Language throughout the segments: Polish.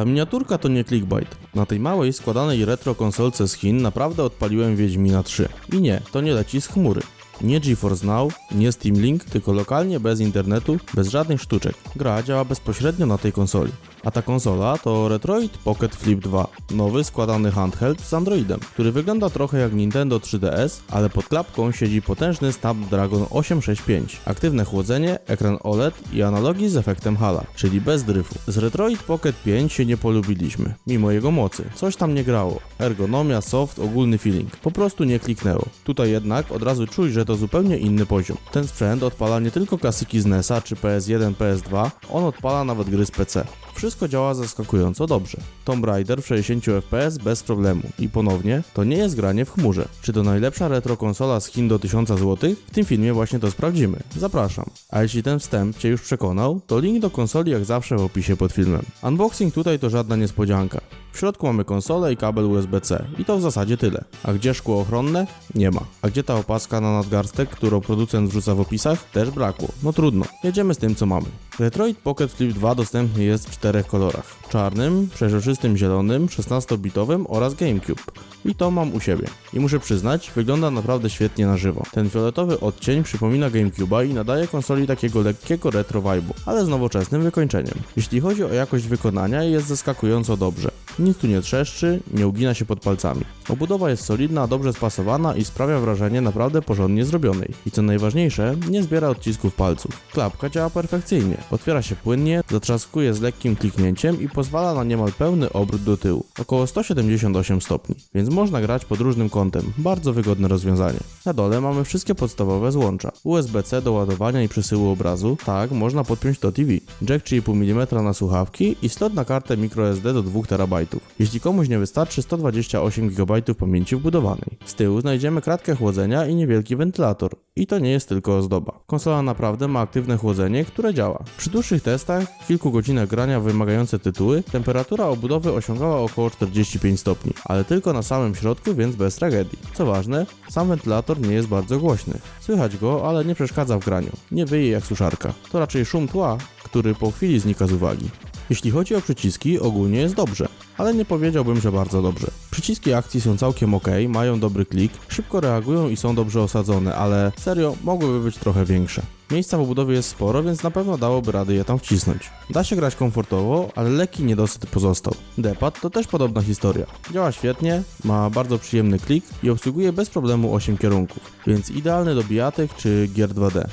Ta miniaturka to nie clickbait. Na tej małej, składanej retro konsolce z Chin naprawdę odpaliłem Wiedźmina 3. I nie, to nie leci z chmury. Nie GeForce Now, nie Steam Link, tylko lokalnie bez internetu, bez żadnych sztuczek. Gra działa bezpośrednio na tej konsoli. A ta konsola to Retroid Pocket Flip 2, nowy składany handheld z Androidem, który wygląda trochę jak Nintendo 3DS, ale pod klapką siedzi potężny Snapdragon 865, aktywne chłodzenie, ekran OLED i analogi z efektem Hala, czyli bez dryfu. Z Retroid Pocket 5 się nie polubiliśmy, mimo jego mocy. Coś tam nie grało. Ergonomia, soft, ogólny feeling. Po prostu nie kliknęło. Tutaj jednak od razu czuć, że to zupełnie inny poziom. Ten sprzęt odpala nie tylko klasyki z NES-a czy PS1, PS2, on odpala nawet gry z PC. Wszystko działa zaskakująco dobrze. Tomb Raider w 60 fps bez problemu. I ponownie, to nie jest granie w chmurze. Czy to najlepsza retro konsola z Chin do 1000 zł? W tym filmie właśnie to sprawdzimy. Zapraszam. A jeśli ten wstęp Cię już przekonał, to link do konsoli jak zawsze w opisie pod filmem. Unboxing tutaj to żadna niespodzianka. W środku mamy konsolę i kabel USB-C. I to w zasadzie tyle. A gdzie szkło ochronne? Nie ma. A gdzie ta opaska na nadgarstek, którą producent wrzuca w opisach? Też brakło. No trudno. Jedziemy z tym co mamy. Retroid Pocket Flip 2 dostępny jest w czterech kolorach. Czarnym, przeźroczystym zielonym, 16-bitowym oraz GameCube. I to mam u siebie. I muszę przyznać, wygląda naprawdę świetnie na żywo. Ten fioletowy odcień przypomina GameCube'a i nadaje konsoli takiego lekkiego retro vibe'u, ale z nowoczesnym wykończeniem. Jeśli chodzi o jakość wykonania, jest zaskakująco dobrze. Nic tu nie trzeszczy, nie ugina się pod palcami. Obudowa jest solidna, dobrze spasowana i sprawia wrażenie naprawdę porządnie zrobionej. I co najważniejsze, nie zbiera odcisków palców. Klapka działa perfekcyjnie, otwiera się płynnie, zatrzaskuje z lekkim kliknięciem i pozwala na niemal pełny obrót do tyłu, około 178 stopni, więc można grać pod różnym kątem. Bardzo wygodne rozwiązanie. Na dole mamy wszystkie podstawowe złącza. USB-C do ładowania i przesyłu obrazu, tak, można podpiąć do TV. Jack 3,5 mm na słuchawki i slot na kartę microSD do 2 TB. Jeśli komuś nie wystarczy 128 GB pamięci wbudowanej. Z tyłu znajdziemy kratkę chłodzenia i niewielki wentylator. I to nie jest tylko ozdoba. Konsola naprawdę ma aktywne chłodzenie, które działa. Przy dłuższych testach, kilku godzinach grania wymagające tytuły, temperatura obudowy osiągała około 45 stopni, ale tylko na samym środku, więc bez tragedii. Co ważne, sam wentylator nie jest bardzo głośny. Słychać go, ale nie przeszkadza w graniu. Nie wyje jak suszarka. To raczej szum tła, który po chwili znika z uwagi. Jeśli chodzi o przyciski, ogólnie jest dobrze, ale nie powiedziałbym, że bardzo dobrze. Przyciski akcji są całkiem ok, mają dobry klik, szybko reagują i są dobrze osadzone, ale serio mogłyby być trochę większe. Miejsca w obudowie jest sporo, więc na pewno dałoby radę je tam wcisnąć. Da się grać komfortowo, ale lekki niedosyt pozostał. D-pad to też podobna historia. Działa świetnie, ma bardzo przyjemny klik i obsługuje bez problemu 8 kierunków, więc idealny do bijatek czy gier 2D.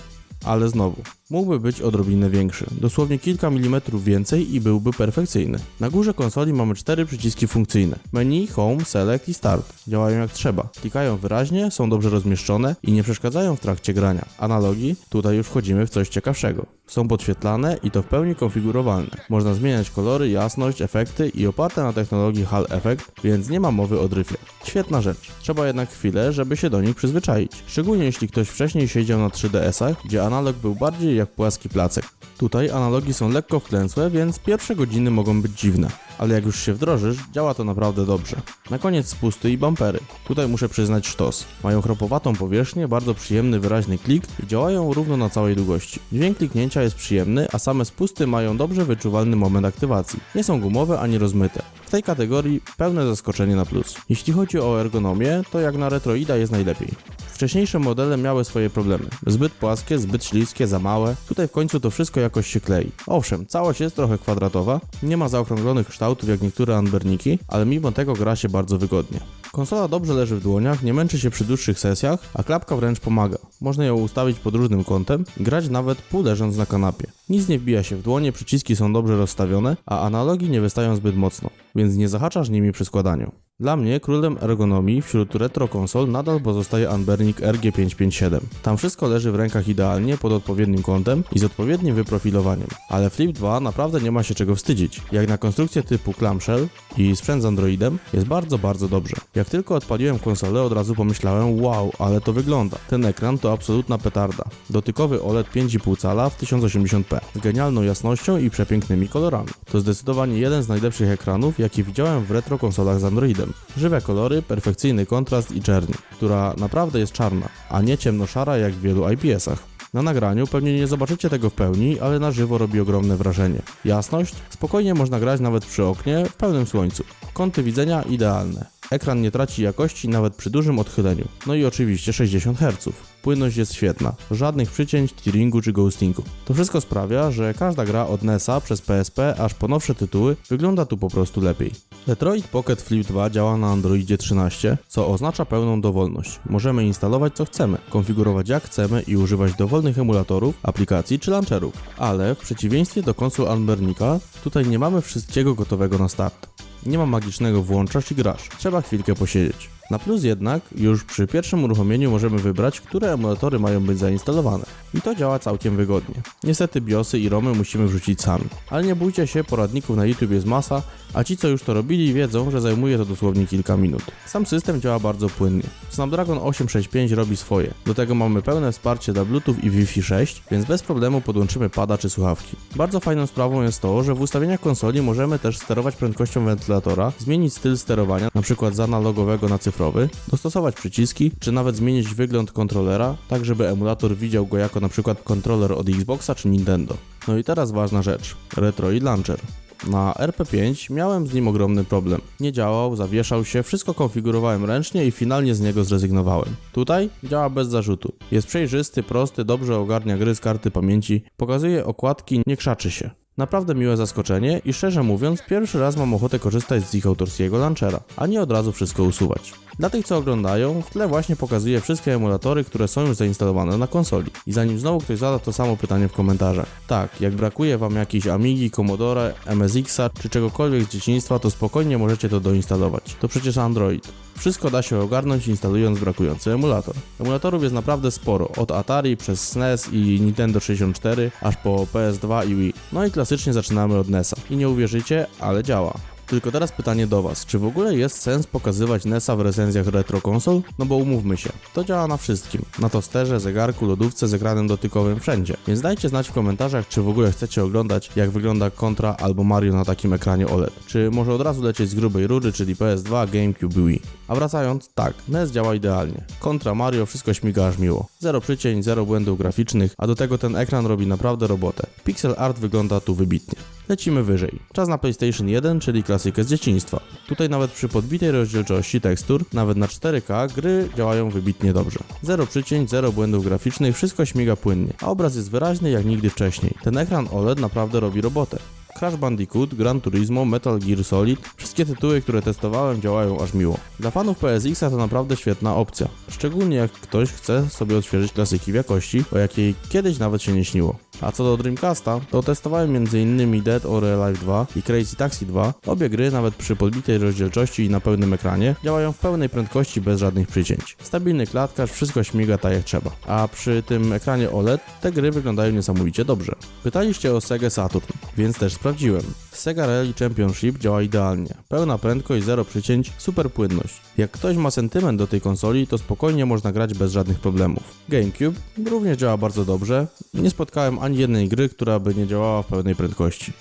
Ale znowu, mógłby być odrobinę większy, dosłownie kilka milimetrów więcej i byłby perfekcyjny. Na górze konsoli mamy cztery przyciski funkcyjne: menu, home, select i start. Działają jak trzeba, klikają wyraźnie, są dobrze rozmieszczone i nie przeszkadzają w trakcie grania. Analogi, tutaj już wchodzimy w coś ciekawszego. Są podświetlane i to w pełni konfigurowalne. Można zmieniać kolory, jasność, efekty i oparte na technologii Hall Effect, więc nie ma mowy o dryfie. Świetna rzecz. Trzeba jednak chwilę, żeby się do nich przyzwyczaić. Szczególnie jeśli ktoś wcześniej siedział na 3DS-ach, gdzie analog był bardziej jak płaski placek. Tutaj analogi są lekko wklęsłe, więc pierwsze godziny mogą być dziwne. Ale jak już się wdrożysz, działa to naprawdę dobrze. Na koniec spusty i bumpery. Tutaj muszę przyznać sztos. Mają chropowatą powierzchnię, bardzo przyjemny, wyraźny klik i działają równo na całej długości. Dźwięk kliknięcia jest przyjemny, a same spusty mają dobrze wyczuwalny moment aktywacji. Nie są gumowe ani rozmyte. W tej kategorii pełne zaskoczenie na plus. Jeśli chodzi o ergonomię, to jak na Retroida jest najlepiej. Wcześniejsze modele miały swoje problemy. Zbyt płaskie, zbyt śliskie, za małe. Tutaj w końcu to wszystko jakoś się klei. Owszem, całość jest trochę kwadratowa, nie ma zaokrąglonych kształtów jak niektóre Anberniki, ale mimo tego gra się bardzo wygodnie. Konsola dobrze leży w dłoniach, nie męczy się przy dłuższych sesjach, a klapka wręcz pomaga. Można ją ustawić pod różnym kątem, grać nawet pół leżąc na kanapie. Nic nie wbija się w dłonie, przyciski są dobrze rozstawione, a analogi nie wystają zbyt mocno, więc nie zahaczasz nimi przy składaniu. Dla mnie królem ergonomii wśród retro konsol nadal pozostaje Anbernik RG557. Tam wszystko leży w rękach idealnie, pod odpowiednim kątem i z odpowiednim wyprofilowaniem. Ale Flip 2 naprawdę nie ma się czego wstydzić. Jak na konstrukcję typu clamshell i sprzęt z Androidem jest bardzo, bardzo dobrze. Jak tylko odpaliłem konsolę, od razu pomyślałem, wow, ale to wygląda. Ten ekran to absolutna petarda. Dotykowy OLED 5,5 cala w 1080p z genialną jasnością i przepięknymi kolorami. To zdecydowanie jeden z najlepszych ekranów, jaki widziałem w retro konsolach z Androidem. Żywe kolory, perfekcyjny kontrast i czerni, która naprawdę jest czarna, a nie ciemnoszara jak w wielu IPS-ach. Na nagraniu pewnie nie zobaczycie tego w pełni, ale na żywo robi ogromne wrażenie. Jasność? Spokojnie można grać nawet przy oknie w pełnym słońcu. Kąty widzenia idealne. Ekran nie traci jakości nawet przy dużym odchyleniu. No i oczywiście 60 Hz. Płynność jest świetna, żadnych przycięć, tearingu czy ghostingu. To wszystko sprawia, że każda gra od NESa przez PSP aż po nowsze tytuły wygląda tu po prostu lepiej. Detroit Pocket Flip 2 działa na Androidzie 13, co oznacza pełną dowolność. Możemy instalować co chcemy, konfigurować jak chcemy i używać dowolnych emulatorów, aplikacji czy launcherów. Ale w przeciwieństwie do konsol Anbernika, tutaj nie mamy wszystkiego gotowego na start. Nie ma magicznego włączasz i grasz. Trzeba chwilkę posiedzieć. Na plus jednak, już przy pierwszym uruchomieniu możemy wybrać, które emulatory mają być zainstalowane. I to działa całkiem wygodnie. Niestety BIOSy i ROMy musimy wrzucić sami. Ale nie bójcie się, poradników na YouTube jest masa, a ci co już to robili wiedzą, że zajmuje to dosłownie kilka minut. Sam system działa bardzo płynnie. Snapdragon 865 robi swoje. Do tego mamy pełne wsparcie dla Bluetooth i Wi-Fi 6, więc bez problemu podłączymy pada czy słuchawki. Bardzo fajną sprawą jest to, że w ustawieniach konsoli możemy też sterować prędkością wentylatora, zmienić styl sterowania, np. z analogowego na cyfrowy, dostosować przyciski, czy nawet zmienić wygląd kontrolera, tak żeby emulator widział go jako np. kontroler od Xboxa czy Nintendo. No i teraz ważna rzecz. Retroid Launcher. Na RP5 miałem z nim ogromny problem. Nie działał, zawieszał się, wszystko konfigurowałem ręcznie i finalnie z niego zrezygnowałem. Tutaj działa bez zarzutu. Jest przejrzysty, prosty, dobrze ogarnia gry z karty pamięci, pokazuje okładki, nie krzaczy się. Naprawdę miłe zaskoczenie i szczerze mówiąc, pierwszy raz mam ochotę korzystać z ich autorskiego launchera, a nie od razu wszystko usuwać. Dla tych, co oglądają, w tle właśnie pokazuję wszystkie emulatory, które są już zainstalowane na konsoli. I zanim znowu ktoś zada to samo pytanie w komentarzach. Tak, jak brakuje Wam jakiejś Amigi, Commodore, MSX-a czy czegokolwiek z dzieciństwa, to spokojnie możecie to doinstalować. To przecież Android. Wszystko da się ogarnąć instalując brakujący emulator. Emulatorów jest naprawdę sporo, od Atari przez SNES i Nintendo 64, aż po PS2 i Wii. No i klasycznie zaczynamy od NESa. I nie uwierzycie, ale działa. Tylko teraz pytanie do Was, czy w ogóle jest sens pokazywać NESa w recenzjach retro konsol? No bo umówmy się, to działa na wszystkim. Na tosterze, zegarku, lodówce z ekranem dotykowym, wszędzie. Więc dajcie znać w komentarzach, czy w ogóle chcecie oglądać, jak wygląda Contra albo Mario na takim ekranie OLED. Czy może od razu lecieć z grubej rury, czyli PS2, GameCube, Wii. A wracając, tak, NES działa idealnie. Contra Mario wszystko śmiga aż miło. Zero przycień, zero błędów graficznych, a do tego ten ekran robi naprawdę robotę. Pixel art wygląda tu wybitnie. Lecimy wyżej. Czas na PlayStation 1, czyli klasykę z dzieciństwa. Tutaj nawet przy podbitej rozdzielczości tekstur, nawet na 4K, gry działają wybitnie dobrze. Zero przycięć, zero błędów graficznych, wszystko śmiga płynnie, a obraz jest wyraźny jak nigdy wcześniej. Ten ekran OLED naprawdę robi robotę. Crash Bandicoot, Gran Turismo, Metal Gear Solid, wszystkie tytuły, które testowałem działają aż miło. Dla fanów PSX-a to naprawdę świetna opcja, szczególnie jak ktoś chce sobie odświeżyć klasyki w jakości, o jakiej kiedyś nawet się nie śniło. A co do Dreamcasta, to testowałem m.in. Dead or Alive 2 i Crazy Taxi 2. Obie gry, nawet przy podbitej rozdzielczości i na pełnym ekranie, działają w pełnej prędkości bez żadnych przycięć. Stabilny klatkarz, wszystko śmiga tak jak trzeba. A przy tym ekranie OLED te gry wyglądają niesamowicie dobrze. Pytaliście o Sega Saturn, więc też sprawdziłem. Sega Rally Championship działa idealnie. Pełna prędkość, zero przycięć, super płynność. Jak ktoś ma sentyment do tej konsoli, to spokojnie można grać bez żadnych problemów. GameCube również działa bardzo dobrze. Nie spotkałem ani jednej gry, która by nie działała w pełnej prędkości.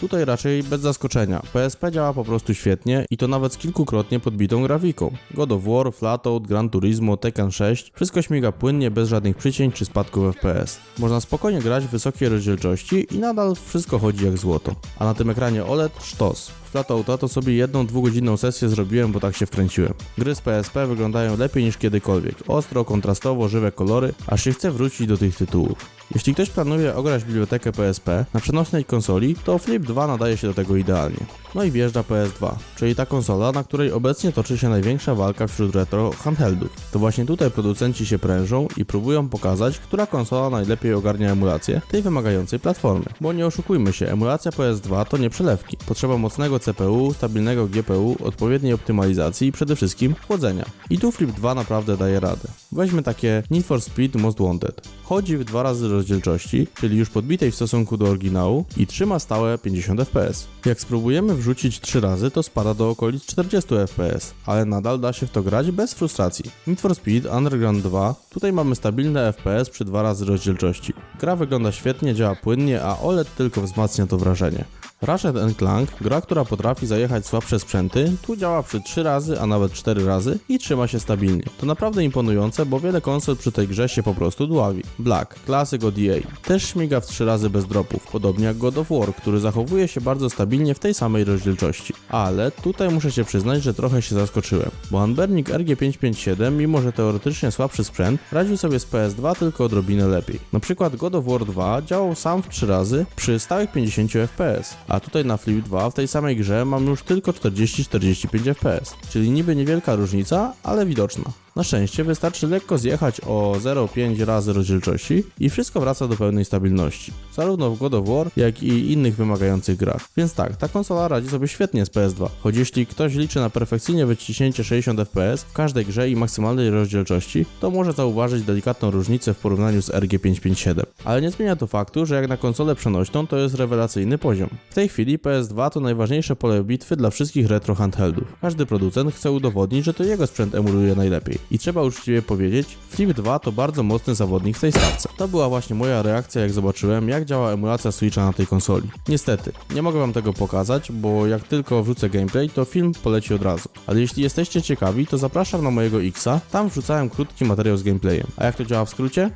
Tutaj raczej bez zaskoczenia. PSP działa po prostu świetnie i to nawet z kilkukrotnie podbitą grafiką. God of War, Flatout, Gran Turismo, Tekken 6 wszystko śmiga płynnie bez żadnych przycięć czy spadków FPS. Można spokojnie grać w wysokiej rozdzielczości i nadal wszystko chodzi jak złoto. A na tym ekranie OLED sztos. Flatouta to sobie jedną dwugodzinną sesję zrobiłem, bo tak się wkręciłem. Gry z PSP wyglądają lepiej niż kiedykolwiek. Ostro, kontrastowo, żywe kolory, aż się chce wrócić do tych tytułów. Jeśli ktoś planuje ograć bibliotekę PSP na przenośnej konsoli, to Flip 2 nadaje się do tego idealnie. No i wjeżdża PS2, czyli ta konsola, na której obecnie toczy się największa walka wśród retro handheldów. To właśnie tutaj producenci się prężą i próbują pokazać, która konsola najlepiej ogarnia emulację tej wymagającej platformy. Bo nie oszukujmy się, emulacja PS2 to nie przelewki. Potrzeba mocnego CPU, stabilnego GPU, odpowiedniej optymalizacji i przede wszystkim chłodzenia. I tu Flip 2 naprawdę daje radę. Weźmy takie Need for Speed Most Wanted. Chodzi w dwa razy rozdzielczości, czyli już podbitej w stosunku do oryginału i trzyma stałe 50 fps. Jak spróbujemy wrzucić 3 razy, to spada do okolic 40 fps, ale nadal da się w to grać bez frustracji. Need for Speed Underground 2, tutaj mamy stabilne fps przy 2 razy rozdzielczości. Gra wygląda świetnie, działa płynnie, a OLED tylko wzmacnia to wrażenie. Ratchet Clank, gra, która potrafi zajechać słabsze sprzęty, tu działa przy 3 razy, a nawet 4 razy i trzyma się stabilnie. To naprawdę imponujące, bo wiele konsol przy tej grze się po prostu dławi. Black, klasyk od EA, też śmiga w 3 razy bez dropów, podobnie jak God of War, który zachowuje się bardzo stabilnie w tej samej rozdzielczości. Ale tutaj muszę się przyznać, że trochę się zaskoczyłem, bo Anbernik RG557, mimo że teoretycznie słabszy sprzęt, radził sobie z PS2 tylko odrobinę lepiej. Na przykład God of War 2 działał sam w 3 razy przy stałych 50 FPS, a tutaj na Flip 2 w tej samej grze mam już tylko 40-45 FPS, czyli niby niewielka różnica, ale widoczna. Na szczęście wystarczy lekko zjechać o 0,5 razy rozdzielczości i wszystko wraca do pełnej stabilności, zarówno w God of War, jak i innych wymagających grach. Więc tak, ta konsola radzi sobie świetnie z PS2, choć jeśli ktoś liczy na perfekcyjnie wyciśnięcie 60 FPS w każdej grze i maksymalnej rozdzielczości, to może zauważyć delikatną różnicę w porównaniu z RG557. Ale nie zmienia to faktu, że jak na konsolę przenośną to jest rewelacyjny poziom. W tej chwili PS2 to najważniejsze pole bitwy dla wszystkich retro handheldów. Każdy producent chce udowodnić, że to jego sprzęt emuluje najlepiej. I trzeba uczciwie powiedzieć, Flip 2 to bardzo mocny zawodnik w tej stawce. To była właśnie moja reakcja jak zobaczyłem jak działa emulacja Switcha na tej konsoli. Niestety, nie mogę wam tego pokazać, bo jak tylko wrzucę gameplay, to film poleci od razu. Ale jeśli jesteście ciekawi, to zapraszam na mojego Xa, tam wrzucałem krótki materiał z gameplayem. A jak to działa w skrócie?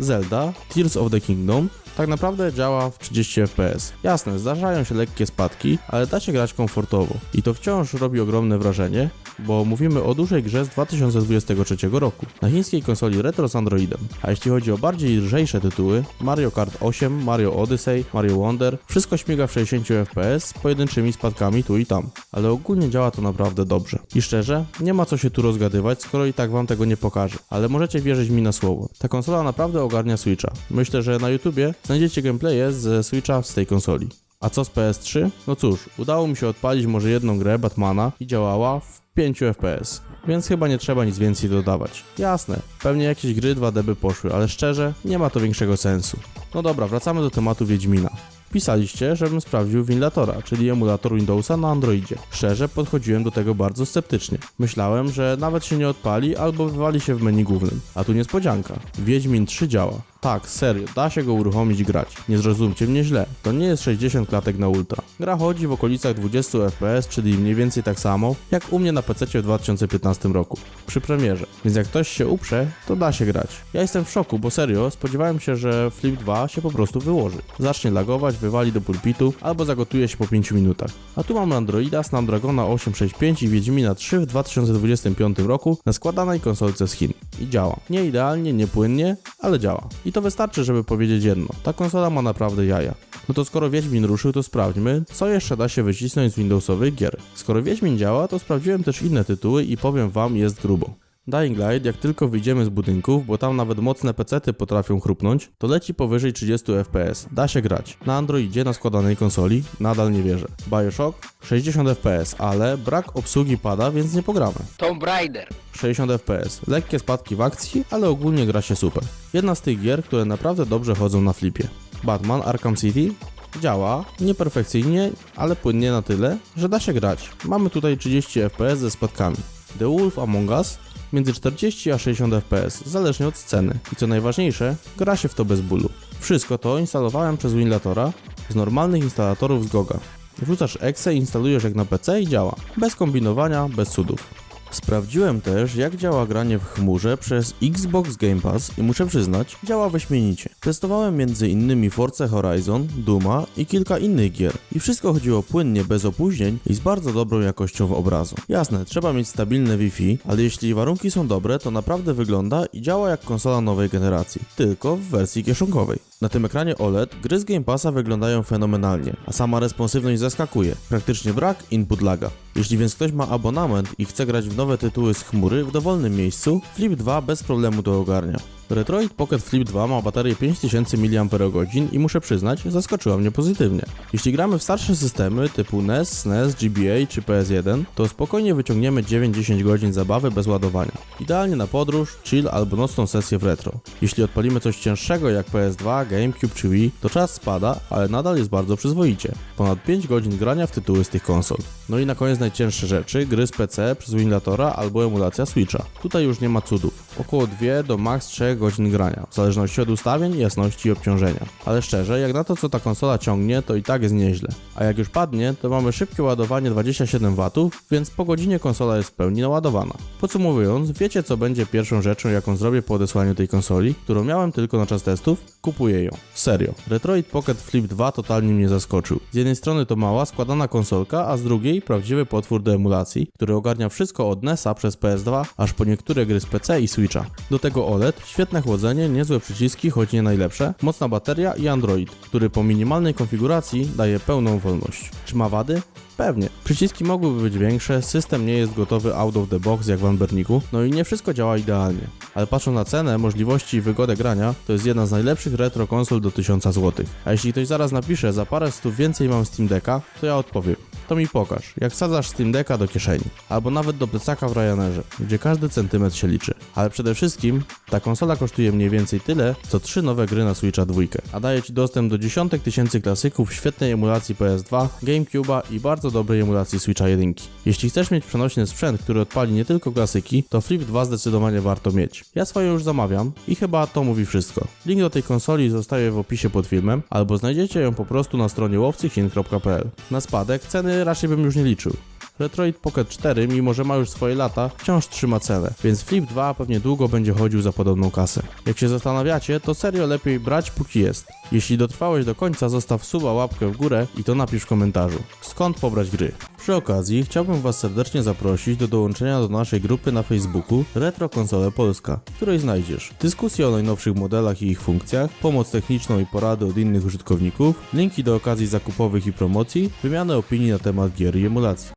Zelda, Tears of the Kingdom tak naprawdę działa w 30 fps. Jasne, zdarzają się lekkie spadki, ale da się grać komfortowo. I to wciąż robi ogromne wrażenie, bo mówimy o dużej grze z 2023 roku, na chińskiej konsoli retro z Androidem. A jeśli chodzi o bardziej lżejsze tytuły, Mario Kart 8, Mario Odyssey, Mario Wonder, wszystko śmiga w 60 fps z pojedynczymi spadkami tu i tam. Ale ogólnie działa to naprawdę dobrze. I szczerze, nie ma co się tu rozgadywać, skoro i tak wam tego nie pokażę. Ale możecie wierzyć mi na słowo. Ta konsola naprawdę ogarnia Switcha. Myślę, że na YouTubie znajdziecie gameplaye z Switcha z tej konsoli. A co z PS3? No cóż, udało mi się odpalić może jedną grę Batmana i działała w 5 FPS, więc chyba nie trzeba nic więcej dodawać. Jasne, pewnie jakieś gry 2D by poszły, ale szczerze, nie ma to większego sensu. No dobra, wracamy do tematu Wiedźmina. Pisaliście, żebym sprawdził Winlatora, czyli emulator Windowsa na Androidzie. Szczerze podchodziłem do tego bardzo sceptycznie. Myślałem, że nawet się nie odpali albo wywali się w menu głównym. A tu niespodzianka. Wiedźmin 3 działa. Tak, serio, da się go uruchomić i grać. Nie zrozumcie mnie źle, to nie jest 60 klatek na ultra. Gra chodzi w okolicach 20 FPS, czyli mniej więcej tak samo, jak u mnie na PC w 2015 roku, przy premierze. Więc jak ktoś się uprze, to da się grać. Ja jestem w szoku, bo serio, spodziewałem się, że Flip 2 się po prostu wyłoży. Zacznie lagować, wywali do pulpitu, albo zagotuje się po 5 minutach. A tu mamy Androida, Snapdragona 865 i Wiedźmina 3 w 2025 roku na składanej konsolce z Chin. I działa. Nie idealnie, nie płynnie, ale działa. I to wystarczy, żeby powiedzieć jedno. Ta konsola ma naprawdę jaja. No to skoro Wiedźmin ruszył, to sprawdźmy, co jeszcze da się wycisnąć z Windowsowych gier. Skoro Wiedźmin działa, to sprawdziłem też inne tytuły i powiem wam, jest grubo. Dying Light, jak tylko wyjdziemy z budynków, bo tam nawet mocne pecety potrafią chrupnąć, to leci powyżej 30 fps. Da się grać. Na Androidzie, na składanej konsoli, nadal nie wierzę. Bioshock 60 fps, ale brak obsługi pada, więc nie pogramy. Tomb Raider. 60 fps. Lekkie spadki w akcji, ale ogólnie gra się super. Jedna z tych gier, które naprawdę dobrze chodzą na flipie. Batman Arkham City działa, nieperfekcyjnie, ale płynnie na tyle, że da się grać. Mamy tutaj 30 fps ze spadkami. The Wolf Among Us między 40 a 60 fps, zależnie od sceny. I co najważniejsze, gra się w to bez bólu. Wszystko to instalowałem przez Winlatora z normalnych instalatorów z Goga. Wrzucasz exe, instalujesz jak na PC i działa. Bez kombinowania, bez cudów. Sprawdziłem też, jak działa granie w chmurze przez Xbox Game Pass i muszę przyznać, działa wyśmienicie. Testowałem m.in. Forza Horizon, Duma i kilka innych gier. I wszystko chodziło płynnie, bez opóźnień i z bardzo dobrą jakością obrazu. Jasne, trzeba mieć stabilne Wi-Fi, ale jeśli warunki są dobre, to naprawdę wygląda i działa jak konsola nowej generacji, tylko w wersji kieszonkowej. Na tym ekranie OLED gry z Game Passa wyglądają fenomenalnie, a sama responsywność zaskakuje. Praktycznie brak input laga. Jeśli więc ktoś ma abonament i chce grać w nowe tytuły z chmury w dowolnym miejscu, Flip 2 bez problemu to ogarnia. Retroid Pocket Flip 2 ma baterię 5000 mAh i muszę przyznać, zaskoczyła mnie pozytywnie. Jeśli gramy w starsze systemy typu NES, SNES, GBA czy PS1, to spokojnie wyciągniemy 9-10 godzin zabawy bez ładowania. Idealnie na podróż, chill albo nocną sesję w retro. Jeśli odpalimy coś cięższego jak PS2, GameCube czy Wii, to czas spada, ale nadal jest bardzo przyzwoicie. Ponad 5 godzin grania w tytuły z tych konsol. No i na koniec najcięższe rzeczy, gry z PC przez emulatora albo emulacja Switcha. Tutaj już nie ma cudów. Około 2 do max 3 godzin grania, w zależności od ustawień, jasności i obciążenia. Ale szczerze, jak na to co ta konsola ciągnie, to i tak jest nieźle. A jak już padnie, to mamy szybkie ładowanie 27 W, więc po godzinie konsola jest w pełni naładowana. Podsumowując, wiecie co będzie pierwszą rzeczą jaką zrobię po odesłaniu tej konsoli, którą miałem tylko na czas testów? Kupuję ją. Serio. Retroid Pocket Flip 2 totalnie mnie zaskoczył. Z jednej strony to mała, składana konsolka, a z drugiej prawdziwy potwór do emulacji, który ogarnia wszystko od NES-a przez PS2, aż po niektóre gry z PC i Switcha. Do tego OLED, świetne chłodzenie, niezłe przyciski, choć nie najlepsze, mocna bateria i Android, który po minimalnej konfiguracji daje pełną wolność. Czy ma wady? Pewnie. Przyciski mogłyby być większe, system nie jest gotowy out of the box jak w Amberniku, no i nie wszystko działa idealnie. Ale patrząc na cenę, możliwości i wygodę grania, to jest jedna z najlepszych retro konsol do 1000 zł. A jeśli ktoś zaraz napisze, za parę stów więcej mam Steam Decka, to ja odpowiem. To mi pokaż, jak wsadzasz Steam Decka do kieszeni, albo nawet do plecaka w Ryanerze, gdzie każdy centymetr się liczy. Ale przede wszystkim, ta konsola kosztuje mniej więcej tyle, co trzy nowe gry na Switcha 2, a daje Ci dostęp do dziesiątek tysięcy klasyków świetnej emulacji PS2, GameCube'a i bardzo dobrej emulacji Switcha 1. Jeśli chcesz mieć przenośny sprzęt, który odpali nie tylko klasyki, to Flip 2 zdecydowanie warto mieć. Ja swoje już zamawiam i chyba to mówi wszystko. Link do tej konsoli zostaje w opisie pod filmem, albo znajdziecie ją po prostu na stronie łowcychin.pl. Na spadek ceny raczej bym już nie liczył. Retroid Pocket 4, mimo że ma już swoje lata, wciąż trzyma cenę, więc Flip 2 pewnie długo będzie chodził za podobną kasę. Jak się zastanawiacie, to serio lepiej brać póki jest. Jeśli dotrwałeś do końca, zostaw suba, łapkę w górę i to napisz w komentarzu. Skąd pobrać gry? Przy okazji chciałbym Was serdecznie zaprosić do dołączenia do naszej grupy na Facebooku Retro Konsole Polska, w której znajdziesz dyskusje o najnowszych modelach i ich funkcjach, pomoc techniczną i porady od innych użytkowników, linki do okazji zakupowych i promocji, wymianę opinii na temat gier i emulacji.